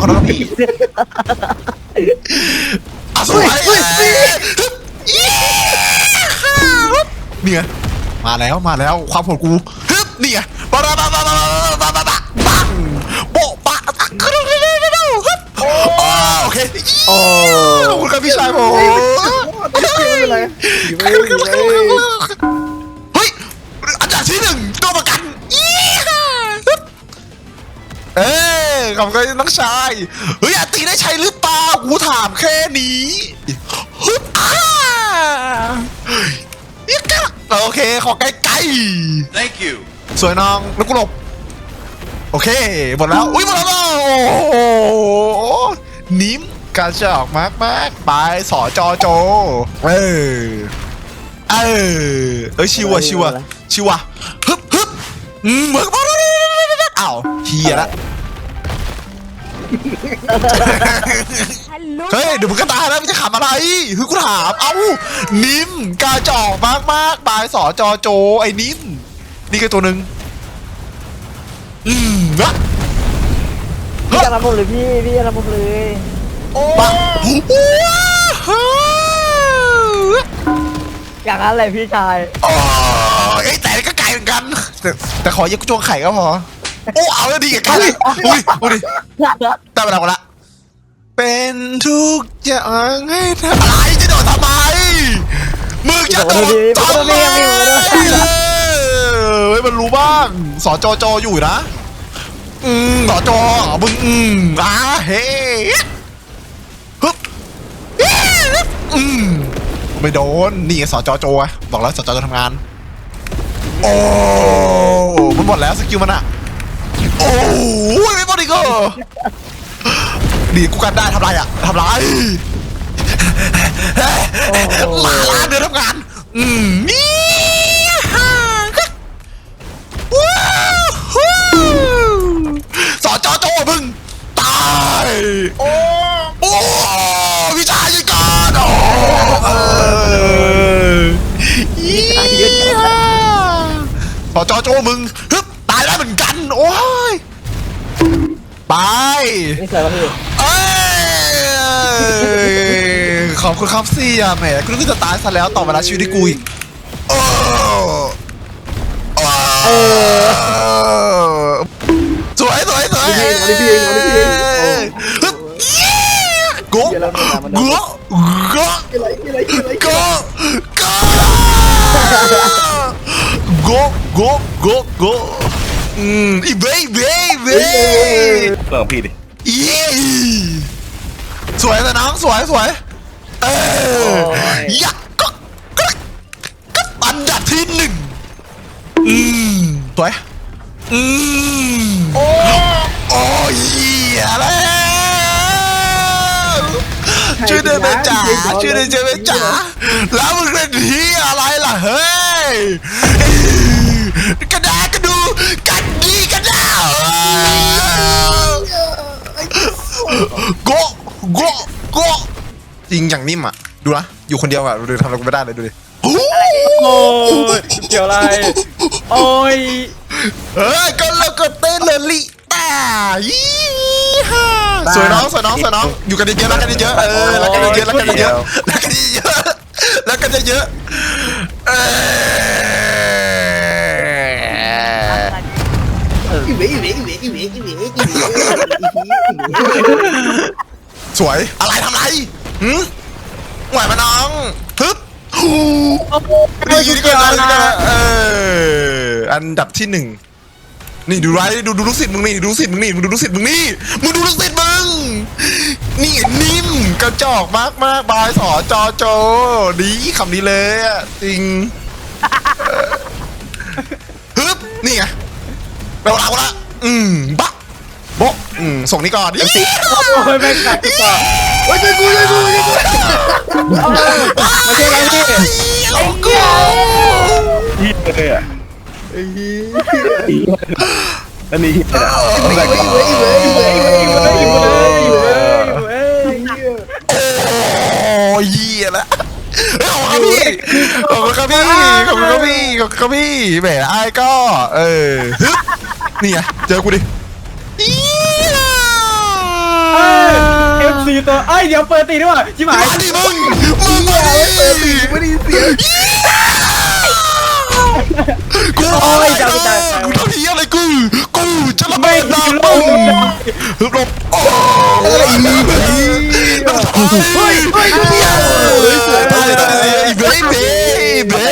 ขอโทษครับพี่อะสวยเนี่ยมาแล้วมาแล้วความโหดกูฮึบเนี่ไงปะปะปะปะปะปะปะปะปังโปะปะตักฮึบโอเคโอ้ขอบคุณครับพี่ชายผมไม่เป็นไร ยขอบคุณน้องชายเฮ้ยอาตีได้ใช้หรือเปล่ากูถามแค่นี้ฮึบอ่ายี่กะโอเค ขอไกลไกล Thank you. สวยน้องแล้วกูหลบโอเคหมดแล้วอุ้ยหมดแล้วโอ้โหนิ้มการะจอกมากมากไปสอจอโจ เออเออเอ้ยชิวอะชิวอะชิวอะฮึบฮึบอืมเหมือนอ้าวเฮียละ เฮ้ยเดี๋ยวมึงก็ตายแล้วมึงจะขำอะไรคือกูถามเอ้านิ้มกระจอกมากมากๆบายสอจอโจไอ้นิ้มนี่ก็ตัวหนึ่งอืมนะพี่จะรับผมเลยพี่พี่จะรับผมเลยปะว้าวอย่างนั้นเลยพี่ชายโอ้ยไอ้แต่ก็ไกลเหมือนกัน แต่แต่ขอเย็บจวงไข่ก็พอ โอ้เอาแล้วดีกับกันเลยอุ้ยอุ้ยได้เวลาหมดละ เป็นทุกอย่างให้เธออะไรจะโดดทำไมมึงจะโดดทำไมเฮ้ยมันรู้บ้างสอจอจออยู่นะ อืมสอจอมึงอืมอ่าเฮ้ฮึบอืมไม่โดน นี่ไงสอจอโจไงบอกแล้วสอจอจะทำงาน โอ้มันหมดแล้วสกิลมันอะโอ้ยไม่หม ดอีกเหรอดีกูกันได้ทำไรอะทำไรหมาล่าเดินทำงานอืมนี่ฮ่าว้าวฮู้สอจอโจมึงตายโอ้โอ้พี่ชายยิงก่อนโอ้เออยี่สอจอโจมึงฮึบ ไปนี่สวยป่ะพี่เอ้ยขอบคุณครับเสี่ยแหมกูนึกว่าจะตายซะแล้วต่อเวลาชีวิตที่กูอีกโอ้เออสวยสวยสวยมาดิพี่มาดิพี่โอ้ฮึบโกะโกะโกะอะไรอะไรอะไรโกะโกะโกะโกะโกะโกะอืมอีเบ้เบ้ เบ้เรื่องพี่ดิเย้สวยแต่น้องสวยสวยเออยักษ์ก็ก็ก็อันดับที่หนึ่งอืมสวยอืมโอ้โอ้ยเหี้ยแล้วช่วยเดินไปจ๋าช่วยเดินเจอไปจ๋าแล้วมึงเป็นที่อะไรล่ะเฮ้ยกระดากระดูกันดีกระดา โกะโกะโกะจริงอย่างนิ่มอะ ดูนะ อยู่คนเดียวอะดูดิทำอะไรกูไม่ได้เลยดูดิโอ้ยเกี่ยวอะไร โอ้ย เฮ้ยก็เราก็เต้นเลยลิแต่ยี่ห้าสวยน้องสวยน้องสวยน้องอยู่กันเยอะๆรักกันเยอะๆเออรักกันเยอะๆรักกันเยอะๆรักกันเยอะๆรักกันเยอะๆเออ อีเวอีเวอีเวอีเวอีเวอีเว สวยอะไรทำไรหืมไหวมาน้องฮึบฮูไม่นี่เกี่ยวนี่อะไรเอออันดับที่หนึ่งนี่ดูไรดูดูลูกศิษย์มึงนี่ดูลูกศิษย์มึงนี่มึงดูลูกศิษย์มึงนี่มึงดูลูกศิษย์มึงนี่นิ่มกระจอกมากมากบายสอจอโจดีคำนี้เลยอะจริงฮึบนี่ไง เราเราละอืมบะโบะอืมส่งนี่ก่อนดิโอ้ยแม่งกัดกูก่อนโอ้ยช่วยกูช่วยกูช่วยกูมาช่วยเราพี่โอ้กูเหี้ยเลยอะไอ้เหี้ยอันนี้เหี้ยนะแต่ก็โอ้ยเหี้ยละขอบคุณพี่ขอบคุณครับพี่ขอบคุณครับพี่ขอบคุณครับพี่แหมไอ้ก็ เออ นี่ไงเจอกูดิอีหล่าสี่ตัวเอ้ยเดี๋ยวเปิดตีด้วยว่ะชิบหายมาดิมึง มึงมาดิเปิดตีไม่ได้ยินเสียงกูโอ้ยตายจับจับจับกูทำเหี้ยอะไรกู กูจะระไม่เบิดกิดานวโลมึงกฮึบหลบโอ้เฮ้ยเฮ้ยเฮ้ยดูดิสวยมากเลยอีเบ้อีเบ้อีเบ้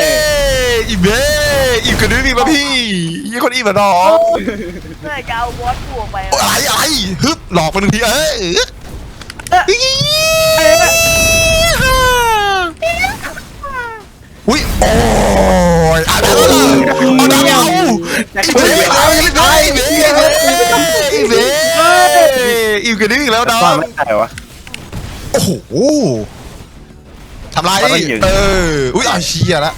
อีเบ้อีกระดึ๊บอีกแล้วพี่ ยี่คนอีแบบน้องเมื่อจะเอาบอสบวกไป อะไรอะไรฮึบหลอกมาหนึ่งทีเอ้ย อุ้ยโอ้ยอะไรวะเอาดาวเอาอีเบ้อีเบ้อีเบ้อีเบ้อีกระดึ๊บอีกแล้วน้อตองนไม่ได้วะ โอ้โหทำไรมันต้องอยู่เอออุ้ยอาเชียละ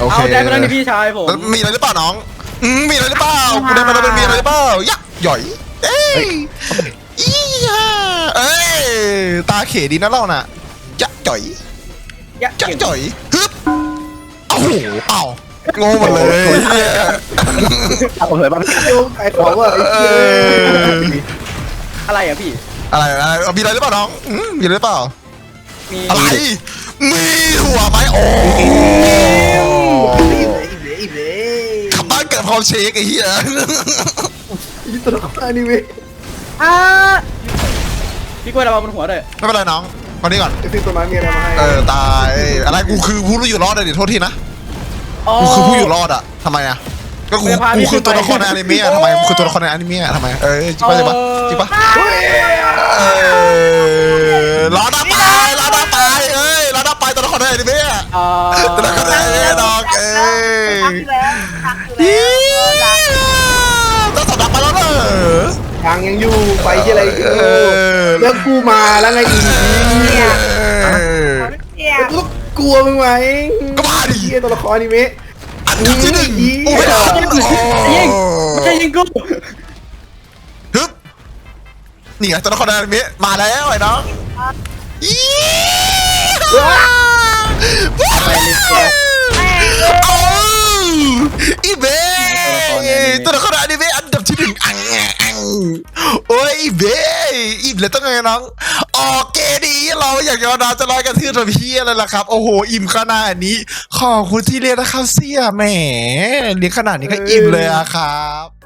โอเคเอาใจไปแล้วนี่พี่ชายผม แล้วมีอะไรหรือเปล่าน้องอืมมีอะไรหรือเปล่ากูได้มาแล้วมันมีอะไรหรือเปล่ายักษ์หย่อยเอ้ยอีฮ่าเอ้ยตาเขดีนะเราน่ะยักษ์จ่อยยะยักเก่งษ์จ่อยฮึบโอ้โหเอ้าโง่หมดเลยเหี้ยเอาเลยบ้างไอ้ของว่าเอออะไรอะพี่ อะไรอะไรเอามีอะไรหรือเปล่าน้องอืมมีอะไรหรือเปล่า มีอะไร มีหัวไหมโอ้ ขับบ้านเกิดพร้อมเชคไอ้เหี้ยอ่าพี่กล้วยระวังบนหัวด้วยไม่เป็นไรน้องมานี่ก่อนซื้อต้นไม้มีอะไรมาให้เออตายอะไรกูคือผู้อยู่รอดเลยดิโทษทีนะอ๋อกูคือผู้อยู่รอดอะทำไมอะก็กูไม่พาพี่กูคือตัวละครในขึ้อนไปนิเมะอะทำไมกูคือตัวละครในอนิเมะอะทำไมเออจริงปะจริงปะจริงปะเออรอดาไป ครในอนิเมะอะอ่าตัวละครในอนิเมะดอกเอ้ยทักแล้วทักอีแล้วทักต้องสำนักมาแล้วเนอะยังยังอยู่ไปที่อะไรเออเลิกกูมาแล้วไงอีเนี่ยเออเนี่ยก็กลัวมึงไหมก็มาดิเฮียตัวละครนี่เมะอันดับที่หนึ่งอีโอ้ไม่ทันยิงไม่ใช่ยิงกูฮึบนี่ไงตัวละครในอนิเมะมาแล้วไอ้น้องอีโอีเบ้ตัวละครในอนิเมะอันดับที่หนึ่งอังอังโอ้ยอีเบ้อีเลยต้องไงน้องโอเคดีเราอยากจะมาจะร้อยกันทื่อทำพี่อะไรล่ะครับ โอ้โห อิ่มขนาดนี้ ขอบคุณที่เรียนนะครับเสี่ยแหมเลี้ยงขนาดนี้ก็อิ่มเลยอะครับ